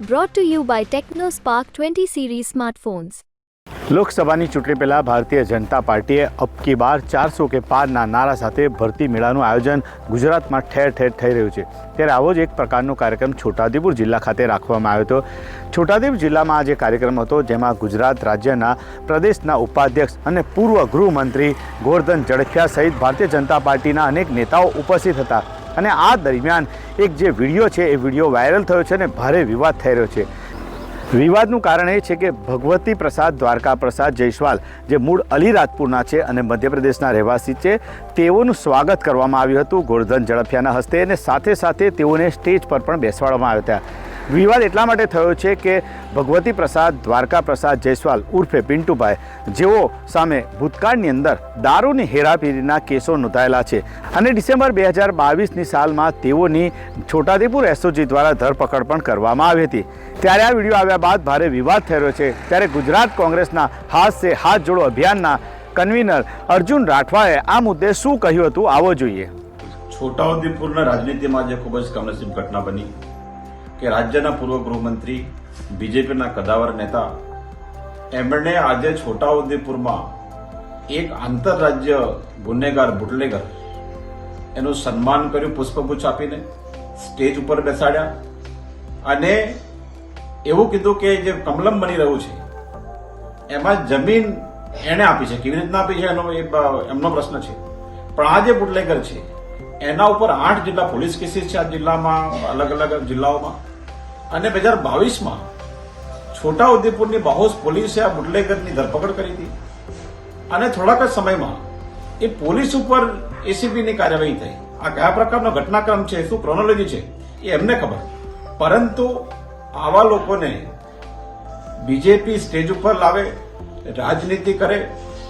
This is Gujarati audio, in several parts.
Brought to you by TechnoSpark 20 series smartphones. લોકસભાની ચૂંટણી પહેલાં ભારતીય જનતા પાર્ટીએ અબ કી બાર ચારસો કે પારના નારા સાથે ભરતી મેળાનું આયોજન ગુજરાતમાં ઠેર ઠેર થઈ રહ્યું છે. ત્યારે આવો જ એક પ્રકારનો કાર્યક્રમ છોટાઉદેપુર જિલ્લા ખાતે રાખવામાં આવ્યો હતો. છોટાઉદેપુર જિલ્લામાં આ જે કાર્યક્રમ હતો જેમાં ગુજરાત રાજ્યના પ્રદેશના ઉપાધ્યક્ષ અને પૂર્વ ગૃહમંત્રી ગોરધન ઝડફિયા સહિત ભારતીય જનતા પાર્ટીના અનેક નેતાઓ ઉપસ્થિત હતા. અને આ દરમિયાન એક જે વીડિયો છે, એ વીડિયો વાયરલ થયો છે અને ભારે વિવાદ થઈ રહ્યો છે. વિવાદનું કારણ એ છે કે ભગવતી પ્રસાદ, દ્વારકા પ્રસાદ જયસ્વાલ જે મૂળ અલીરાજપુરના છે અને મધ્યપ્રદેશના રહેવાસી છે, તેઓનું સ્વાગત કરવામાં આવ્યું હતું ગોરધન ઝડફિયાના હસ્તે અને સાથે સાથે તેઓને સ્ટેજ પર પણ બેસવાડવામાં આવ્યા હતા. વિવાદ એટલા માટે થયો છે કે ભગવતી પ્રસાદ, દ્વારકા પ્રસાદ, જયસ્વાલ ઉર્ફે પિન્ટુભાઈ, જેઓ સામે ભૂતકાળની અંદર દારૂની હેરાફેરીના કેસો નોંધાયેલા છે. અને ડિસેમ્બર બે હજાર બાવીસની સાલમાં તેઓની છોટાદેપુર એસઓજી દ્વારા ધરપકડ પણ કરવામાં આવી હતી. ત્યારે આ વીડિયો આવ્યા બાદ ભારે વિવાદ થઈ રહ્યો છે. ત્યારે ગુજરાત કોંગ્રેસના હાથ સે હાથ જોડો અભિયાનના કન્વીનર અર્જુન રાઠવાએ આ મુદ્દે શું કહ્યું હતું, આવો જોઈએ. છોટાઉદેપુરના રાજનીતિમાં જે ખૂબ જ કમનસીબ ઘટના બની. કે રાજ્યના પૂર્વ ગૃહમંત્રી, બીજેપીના કદાવર નેતા, એમણે આજે છોટાઉદેપુરમાં એક આંતરરાજ્ય ગુનેગાર બુટલેગર એનું સન્માન કર્યું, પુષ્પગુચ્છ આપીને, સ્ટેજ ઉપર બેસાડ્યા અને એવું કીધું કે જે કમલમ બની રહ્યું છે, એમાં જમીન એણે આપી છે. કેવી રીતના આપી છે એનો એમનો પ્રશ્ન છે. પણ આ જે બુટલેગર છે, એના ઉપર આઠ જેટલા પોલીસ કેસીસ છે આ જિલ્લામાં અલગ અલગ જિલ્લાઓમાં. અને બે હજાર બાવીસમાં છોટાઉદેપુરની બાહોશ પોલીસે આ બુટલેગરની ધરપકડ કરી હતી. અને થોડાક જ સમયમાં એ પોલીસ ઉપર એસીબીની કાર્યવાહી થઈ. આ કયા પ્રકારનો ઘટનાક્રમ છે, શું ક્રોનોલોજી છે, એ એમને ખબર. પરંતુ આવા લોકોને બીજેપી સ્ટેજ ઉપર લાવે, રાજનીતિ કરે,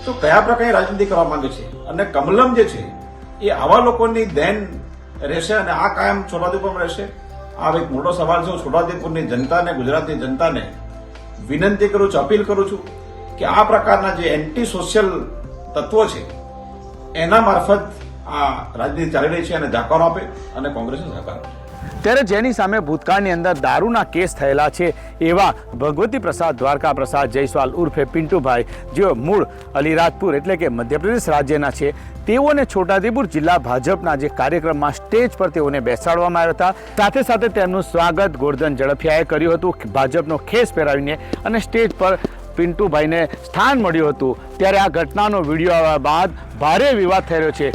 તો કયા પ્રકારની રાજનીતિ કરવા માંગે છે? અને કમલમ જે છે, એ આવા લોકોની દેન રહેશે અને આ કાયમ છોટાઉદેપુરમાં રહેશે? આ એક મોટો સવાલ છે. હું છોટાઉદેપુરની જનતાને, ગુજરાતની જનતાને વિનંતી કરું છું, અપીલ કરું છું કે આ પ્રકારના જે એન્ટી સોશિયલ તત્વો છે, એના મારફત આ રાજનીતિ ચાલી રહી છે અને જાકારો આપે અને કોંગ્રેસને સહકાર આપે. ત્યારે જેની સામે ભૂતકાળની અંદર દારૂના કેસ થયેલા છે એવા ભગવતી પ્રસાદ, દ્વારકા પ્રસાદ, જયસ્વાલ ઉર્ફે પિન્ટુભાઈ, જેઓ મૂળ અલીરાજપુર એટલે કે મધ્યપ્રદેશ રાજ્યના છે, તેઓને છોટાઉદેપુર જિલ્લા ભાજપના જે કાર્યક્રમમાં સ્ટેજ પર તેઓને બેસાડવામાં આવ્યા હતા. સાથે સાથે તેમનું સ્વાગત ગોરધન ઝડફિયાએ કર્યું હતું ભાજપનો ખેસ પહેરાવીને અને સ્ટેજ પર પિન્ટુભાઈને સ્થાન મળ્યું હતું. ત્યારે આ ઘટનાનો વીડિયો આવ્યા બાદ ભારે વિવાદ થઈ રહ્યો છે.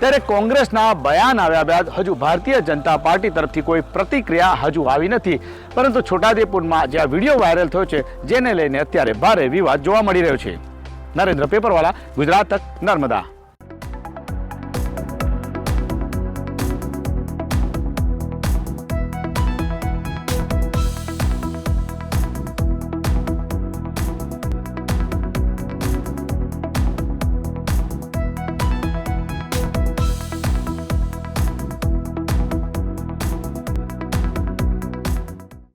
ત્યારે કોંગ્રેસના બયાન આવ્યા બાદ હજુ ભારતીય જનતા પાર્ટી તરફથી કોઈ પ્રતિક્રિયા હજુ આવી નથી. પરંતુ છોટાદેપુરમાં જે આ વીડિયો વાયરલ થયો છે, જેને લઈને અત્યારે ભારે વિવાદ જોવા મળી રહ્યો છે. નરેન્દ્ર પેપરવાળા ગુજરાત તક નર્મદા.